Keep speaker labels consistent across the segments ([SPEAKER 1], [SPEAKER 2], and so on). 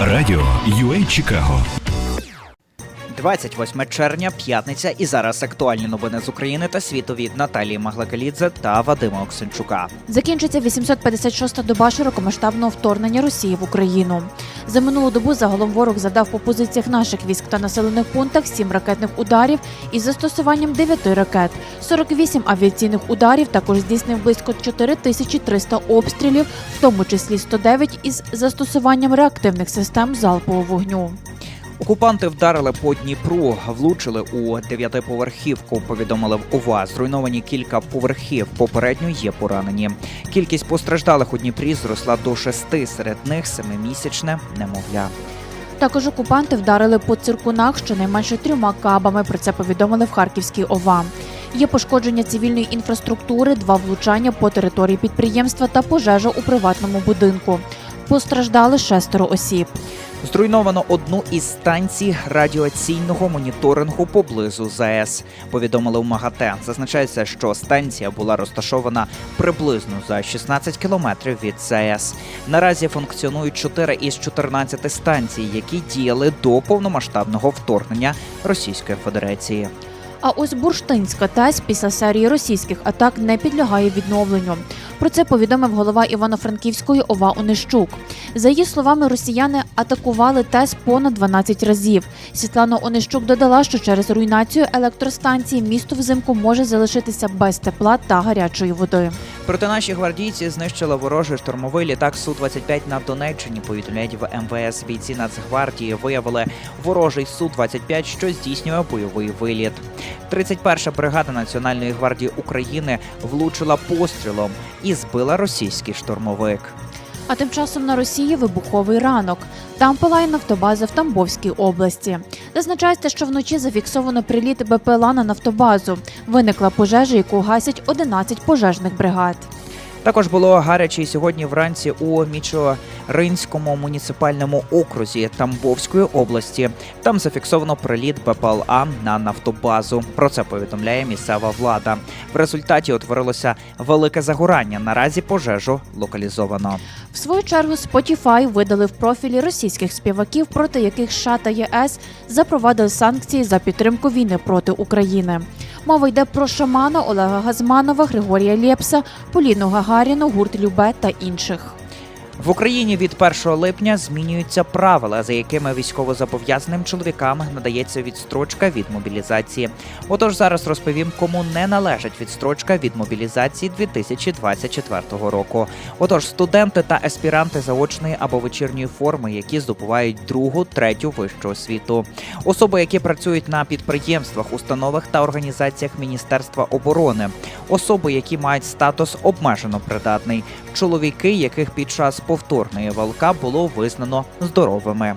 [SPEAKER 1] Радіо UA Чикаго
[SPEAKER 2] 28 червня, п'ятниця, і зараз актуальні новини з України та світу від Наталії Маглакалідзе та Вадима Оксенчука.
[SPEAKER 3] Закінчиться 856-та доба широкомасштабного вторгнення Росії в Україну. За минулу добу загалом ворог задав по позиціях наших військ та населених пунктах 7 ракетних ударів із застосуванням 9 ракет, 48 авіаційних ударів. Також здійснив близько 4300 обстрілів, в тому числі 109 із застосуванням реактивних систем залпового вогню.
[SPEAKER 2] Окупанти вдарили по Дніпру, влучили у дев'ятиповерхівку. Повідомили в ОВА. Зруйновані кілька поверхів. Попередньо є поранені. Кількість постраждалих у Дніпрі зросла до шести. Серед них семимісячне немовля.
[SPEAKER 3] Також окупанти вдарили по циркунах щонайменше трьома кабами. Про це повідомили в Харківській ОВА. Є пошкодження цивільної інфраструктури, два влучання по території підприємства та пожежа у приватному будинку. Постраждали шестеро осіб.
[SPEAKER 2] Зруйновано одну із станцій радіаційного моніторингу поблизу ЗАЕС. Повідомили в МАГАТЕ. Зазначається, що станція була розташована приблизно за 16 кілометрів від ЗАЕС. Наразі функціонують 4 із 14 станцій, які діяли до повномасштабного вторгнення Російської Федерації.
[SPEAKER 3] А ось Бурштинська ТЕС після серії російських атак не підлягає відновленню. Про це повідомив голова Івано-Франківської ОВА Онищук. За її словами, росіяни атакували ТЕС понад 12 разів. Світлана Онищук додала, що через руйнацію електростанції місто взимку може залишитися без тепла та гарячої води.
[SPEAKER 2] Проте наші гвардійці знищили ворожий штурмовий літак су 25 на Донеччині. Повідомляють в МВС. Бійці Нацгвардії виявили ворожий су 25 що здійснює бойовий виліт. 31-ша бригада Національної гвардії України влучила пострілом і збила російський штурмовик.
[SPEAKER 3] А тим часом на Росії вибуховий ранок. Там палає нафтобаза в Тамбовській області. Зазначається, що вночі зафіксовано приліт БПЛА на нафтобазу. Виникла пожежа, яку гасять 11 пожежних бригад.
[SPEAKER 2] Також було гаряче сьогодні вранці у Мічоринському муніципальному окрузі Тамбовської області. Там зафіксовано приліт БПЛА на нафтобазу. Про це повідомляє місцева влада. В результаті утворилося велике загорання. Наразі пожежу локалізовано.
[SPEAKER 3] В свою чергу Spotify видали в профілі російських співаків, проти яких США та ЄС запровадили санкції за підтримку війни проти України. Мова йде про шамана Олега Газманова, Григорія Лєпса, Поліну Гагаріну, гурт Любе та інших.
[SPEAKER 2] В Україні від 1 липня змінюються правила, за якими військовозобов'язаним чоловікам надається відстрочка від мобілізації. Отож, зараз розповім, кому не належить відстрочка від мобілізації 2024 року. Отож, студенти та аспіранти заочної або вечірньої форми, які здобувають другу, третю вищу освіту, особи, які працюють на підприємствах, установах та організаціях Міністерства оборони, особи, які мають статус обмежено придатний, чоловіки, яких під час повторної ВЛК було визнано здоровими.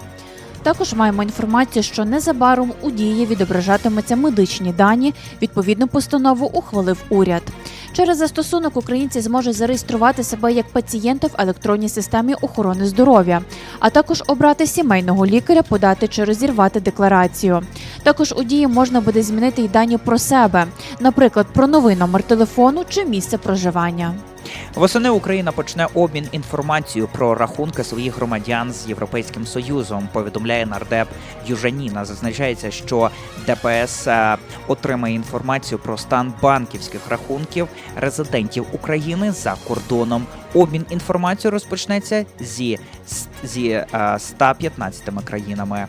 [SPEAKER 3] Також маємо інформацію, що незабаром у дії відображатимуться медичні дані. Відповідну постанову ухвалив уряд. Через застосунок українці зможуть зареєструвати себе як пацієнта в електронній системі охорони здоров'я, а також обрати сімейного лікаря, подати чи розірвати декларацію. Також у дії можна буде змінити й дані про себе, наприклад, про новий номер телефону чи місце проживання.
[SPEAKER 2] Восени Україна почне обмін інформацією про рахунки своїх громадян з Європейським Союзом. Повідомляє нардеп Южаніна. Зазначається, що ДПС е, отримає інформацію про стан банківських рахунків резидентів України за кордоном. Обмін інформацією розпочнеться зі, зі е, 115 країнами.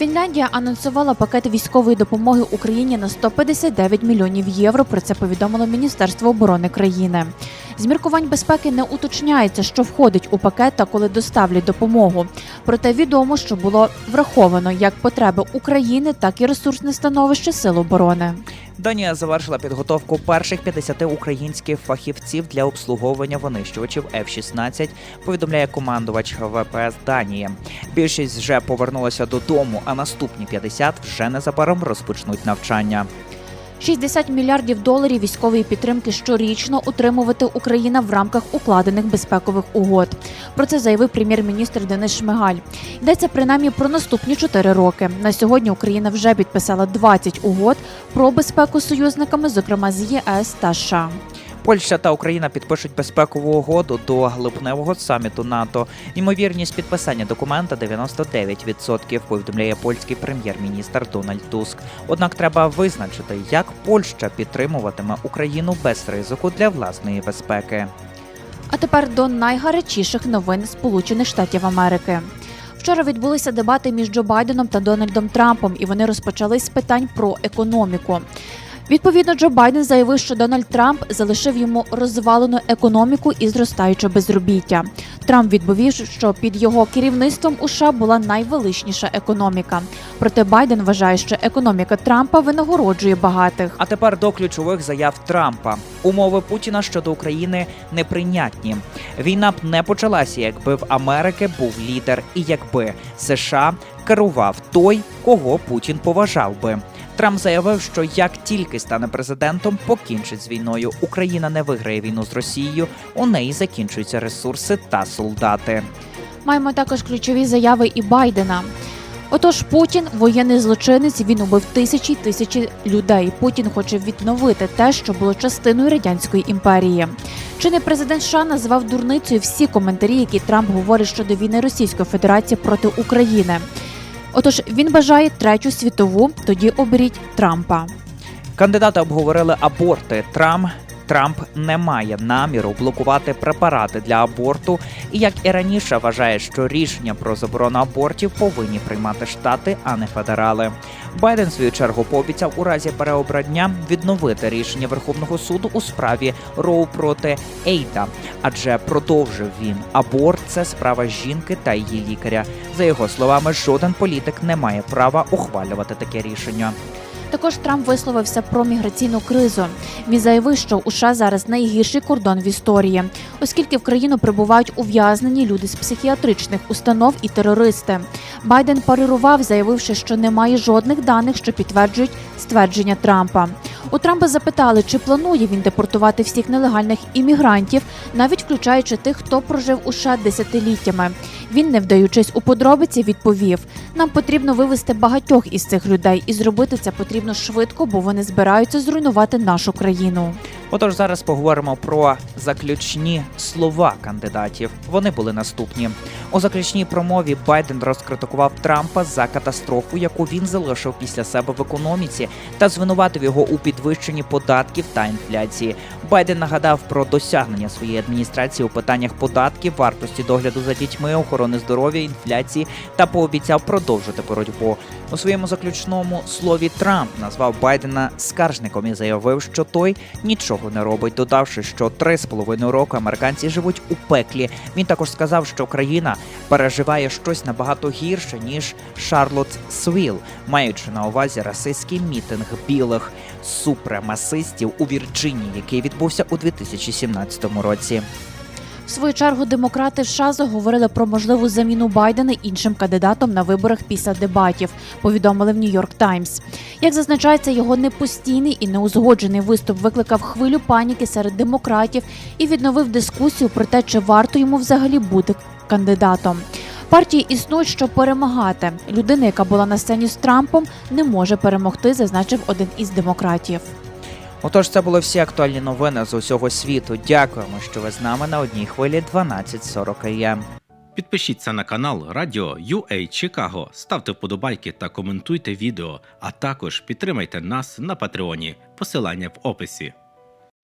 [SPEAKER 3] Фінляндія анонсувала пакет військової допомоги Україні на 159 мільйонів євро. Про це повідомило Міністерство оборони країни. З міркувань безпеки не уточняється, що входить у пакет та коли доставлять допомогу. Проте відомо, що було враховано як потреби України, так і ресурсне становище сил оборони.
[SPEAKER 2] Данія завершила підготовку перших 50 українських фахівців для обслуговування винищувачів F-16, повідомляє командувач ВПС Данії. Більшість вже повернулася додому, а наступні 50 вже незабаром розпочнуть навчання.
[SPEAKER 3] 60 мільярдів доларів військової підтримки щорічно утримувати Україна в рамках укладених безпекових угод. Про це заявив прем'єр-міністр Денис Шмигаль. Йдеться принаймні про наступні 4 роки. На сьогодні Україна вже підписала 20 угод про безпеку союзниками, зокрема з ЄС та США.
[SPEAKER 2] Польща та Україна підпишуть безпекову угоду до липневого саміту НАТО. Ймовірність підписання документа 99%, повідомляє польський прем'єр-міністр Дональд Туск. Однак треба визначити, як Польща підтримуватиме Україну без ризику для власної безпеки.
[SPEAKER 3] А тепер до найгарячіших новин Сполучених Штатів Америки. Вчора відбулися дебати між Джо Байденом та Дональдом Трампом, і вони розпочались з питань про економіку. Відповідно, Джо Байден заявив, що Дональд Трамп залишив йому розвалену економіку і зростаюче безробіття. Трамп відповів, що під його керівництвом у США була найвеличніша економіка. Проте Байден вважає, що економіка Трампа винагороджує багатих.
[SPEAKER 2] А тепер до ключових заяв Трампа. Умови Путіна щодо України неприйнятні. Війна б не почалася, якби в Америки був лідер, і якби США керував той, кого Путін поважав би. Трамп заявив, що як тільки стане президентом, покінчить з війною. Україна не виграє війну з Росією. У неї закінчуються ресурси та солдати.
[SPEAKER 3] Маємо також ключові заяви і Байдена. Отож, Путін воєнний злочинець. Він убив тисячі й тисячі людей. Путін хоче відновити те, що було частиною радянської імперії. Чинний президент США назвав дурницею всі коментарі, які Трамп говорить щодо війни Російської Федерації проти України. Отож, він бажає третю світову. Тоді оберіть Трампа.
[SPEAKER 2] Кандидати обговорили аборти. Трамп Трамп не має наміру блокувати препарати для аборту, і як і раніше вважає, що рішення про заборону абортів повинні приймати штати, а не федерали. Байден в свою чергу пообіцяв у разі переобрання відновити рішення Верховного суду у справі Роу проти Ейда, адже продовжив він аборт це справа жінки та її лікаря. За його словами, жоден політик не має права ухвалювати таке рішення.
[SPEAKER 3] Також Трамп висловився про міграційну кризу. Він заявив, що у США зараз найгірший кордон в історії, оскільки в країну прибувають ув'язнені люди з психіатричних установ і терористи. Байден парирував, заявивши, що немає жодних даних, що підтверджують ствердження Трампа. У Трампа запитали, чи планує він депортувати всіх нелегальних іммігрантів, навіть включаючи тих, хто прожив у США десятиліттями. Він, не вдаючись у подробиці, відповів: нам потрібно вивести багатьох із цих людей, і зробити це потрібно швидко, бо вони збираються зруйнувати нашу країну.
[SPEAKER 2] Отож, зараз поговоримо про заключні слова кандидатів. Вони були наступні. У заключній промові Байден розкритикував Трампа за катастрофу, яку він залишив після себе в економіці, та звинуватив його у підвищенні податків та інфляції. Байден нагадав про досягнення своєї адміністрації у питаннях податків, вартості догляду за дітьми, охорони здоров'я, інфляції та пообіцяв продовжити боротьбу. У своєму заключному слові Трамп назвав Байдена скаржником і заявив, що той нічого не робить, додавши, що три з половиною року американці живуть у пеклі. Він також сказав, що країна переживає щось набагато гірше ніж Шарлотт Свіл, маючи на увазі расистський мітинг білих супремасистів у Вірджинії, який відбувся у 2017 році.
[SPEAKER 3] В свою чергу демократи США заговорили про можливу заміну Байдена іншим кандидатом на виборах після дебатів. Повідомили в Нью-Йорк Таймс. Як зазначається, його непостійний і неузгоджений виступ викликав хвилю паніки серед демократів і відновив дискусію про те, чи варто йому взагалі бути кандидатом. Партії існують, щоб перемагати. Людина, яка була на сцені з Трампом, не може перемогти, зазначив один із демократів.
[SPEAKER 2] Отож, це були всі актуальні новини з усього світу. Дякуємо, що ви з нами на одній хвилі 12.40 АМ.
[SPEAKER 1] Підпишіться на канал Радіо UA Чикаго, ставте вподобайки та коментуйте відео, а також підтримайте нас на Патреоні. Посилання в описі.